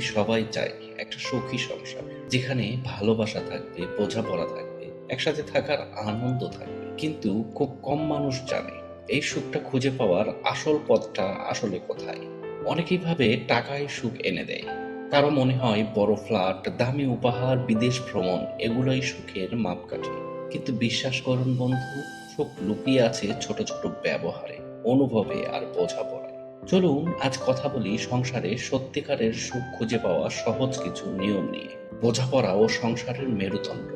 সবাই চায় একটা সুখী সংসার, যেখানে ভালোবাসা থাকবে, বোঝাপড়া থাকবে, একসাথে থাকার আনন্দ থাকবে। কিন্তু খুব কম মানুষ জানে এই সুখটা খুঁজে পাওয়ার আসল পথটা আসলে কোথায়। অনেকেই ভাবে টাকায় সুখ এনে দেয়। কারও মনে হয় বড় ফ্ল্যাট, দামি উপহার, বিদেশ ভ্রমণ, এগুলোই সুখের মাপকাঠি। কিন্তু বিশ্বাস করুন বন্ধু, সুখ লুকিয়ে আছে ছোট ছোট ব্যবহারে, অনুভবে আর বোঝাপড়ায় চলুন আজ কথা বলি সংসারে সত্যিকারের সুখ খুঁজে পাওয়া সহজ কিছু নিয়ম নিয়ে। বোঝাপড়া ও সংসারের মেরুদণ্ড।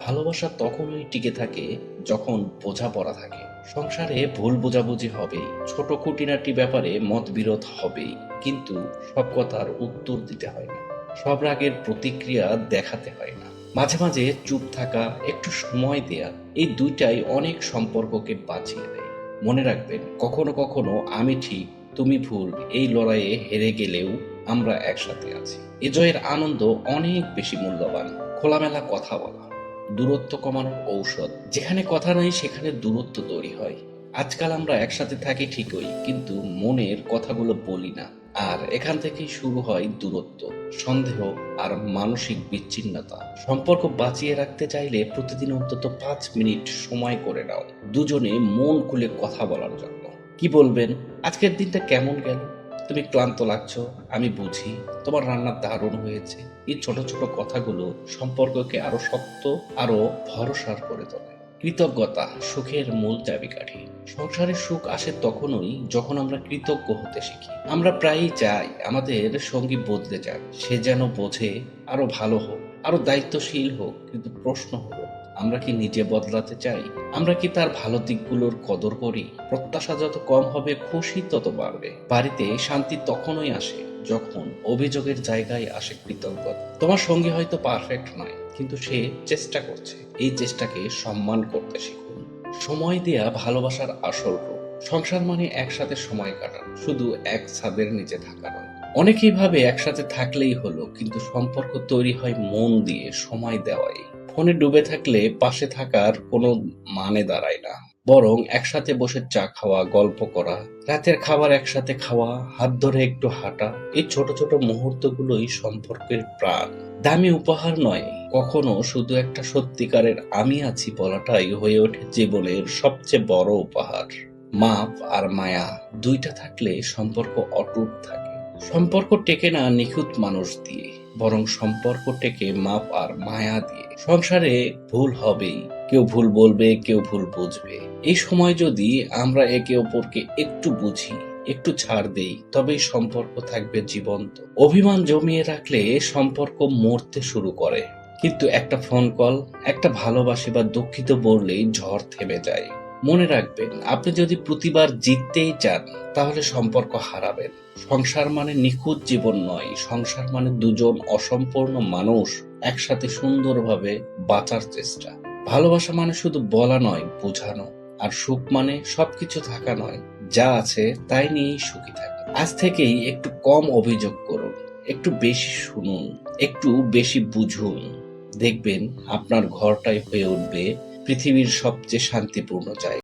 ভালোবাসা তখনই টিকে থাকে যখন বোঝাপড়া থাকে। সংসারে ভুল বোঝাবুঝি হবেই, ছোট খুঁটিনাটি ব্যাপারে মতবিরোধ হবেই, কিন্তু সব কথার উত্তর দিতে হয় না। সব রাগের প্রতিক্রিয়া দেখাতে হয় না। মাঝে মাঝে চুপ থাকা, একটু সময় দেয়া, এই দুইটাই অনেক সম্পর্ককে বাঁচিয়ে দেয়। মনে রাখবেন, কখনো কখনো আমি ঠিক তুমি ভুল, এই লড়াইয়ে হেরে গেলেও আমরা একসাথে আছি। এ জয়ের আনন্দ অনেক বেশি মূল্যবান। খোলামেলা কথা বলা, দূরত্ব কমানোর ঔষধ, যেখানে কথা নাই সেখানে দূরত্ব তৈরি হয়। আজকাল আমরা একসাথে থাকি ঠিকই, কিন্তু মনের কথাগুলো বলি না। আর এখান থেকেই শুরু হয় দূরত্ব, সন্দেহ আর মানসিক বিচ্ছিন্নতা। সম্পর্ক বাঁচিয়ে রাখতে চাইলে প্রতিদিন অন্তত পাঁচ মিনিট সময় করে নাও। দুজনে মন খুলে কথা বলার জন্য। কি বলবেন? আজকের দিনটা কেমন গেল? তুমি ক্লান্ত লাগছো, আমি বুঝি। তোমার রান্না দারুণ হয়েছে। এই ছোট ছোট কথাগুলো সম্পর্ককে আরও শক্ত, আরও ভরসার করে তোলে। কৃতজ্ঞতা সুখের মূল চাবিকাঠি। সংসারে সুখ আসে তখনই যখন আমরা কৃতজ্ঞ হতে শিখি। আমরা প্রায়ই চাই আমাদের সঙ্গী বদলে যাক, সে যেন বোঝে আরও ভালো হোক। আরও দায়িত্বশীল হোক, কিন্তু প্রশ্ন হলো, আমরা কি নিজে বদলাতে চাই? আমরা কি তার ভালো দিকগুলোর কদর করি? প্রত্যাশা যত কম হবে, খুশি তত বাড়বে। বাড়িতে শান্তি তখনই আসে যখন অভিযোগের জায়গায় আসে কৃতজ্ঞতা। তোমার সঙ্গী হয়তো পারফেক্ট নয়, কিন্তু সে চেষ্টা করছে। এই চেষ্টাকে সম্মান করতে শিখুন। সময় দেয়া ভালোবাসার আসল রূপ। সংসার মানে একসাথে সময় কাটানো, শুধু এক ছাদের নিচে থাকা অনেকেই ভাবে একসাথে থাকলেই হলো, কিন্তু সম্পর্ক তৈরি হয় মন দিয়ে, সময় দেওয়াই ফোনে ডুবে থাকলে পাশে থাকার কোনো মানে দাঁড়ায় না। বরং একসাথে বসে চা খাওয়া, গল্প করা, রাতের খাবার একসাথে খাওয়া, হাত ধরে একটু হাঁটা, এই ছোট ছোট মুহূর্তগুলোই সম্পর্কের প্রাণ। দামি উপহার নয়, কখনো শুধু একটা সত্যিকারের আমি আছি বলাটাই হয়ে ওঠে জীবনের সবচেয়ে বড় উপহার। মাপ আর মায়া, দুইটা থাকলে সম্পর্ক অটুট থাকে। সম্পর্ক টেকে না নিখুঁত মানুষ দিয়ে, বরং সম্পর্ক টেকে মাপ আর মায়া দিয়ে। সংসারে ভুল হবেই, কেউ ভুল বলবে, কেউ ভুল বুঝবে। এই সময় যদি আমরা একে অপরকে একটু বুঝি, একটু ছাড় দেই, তবেই সম্পর্ক থাকবে জীবন্ত। অভিমান জমিয়ে রাখলে সম্পর্ক মরতে শুরু করে। কিন্তু একটা ফোন কল একটা ভালোবাসি বা দুঃখিত বললেই ঝড় থেমে যায়। মনে রাখবেন, আপনি যদি প্রতিবার জিততেই চান, তাহলে সম্পর্ক হারাবেন। সংসার মানে নিখুঁত জীবন নয়, সংসার মানে দুজন অসম্পূর্ণ মানুষ একসাথে সুন্দরভাবে বাঁচার চেষ্টা। ভালোবাসা মানে শুধু বলা নয়, বোঝানো। আর সুখ মানে সবকিছু থাকা নয়, যা আছে তাই নিয়েই সুখী থাকা। আজ থেকেই একটু কম অভিযোগ করুন, একটু বেশি শুনুন, একটু বেশি বুঝুন। দেখবেন আপনার ঘরটাই হয়ে উঠবে পৃথিবীর সবচেয়ে শান্তিপূর্ণ জায়গা।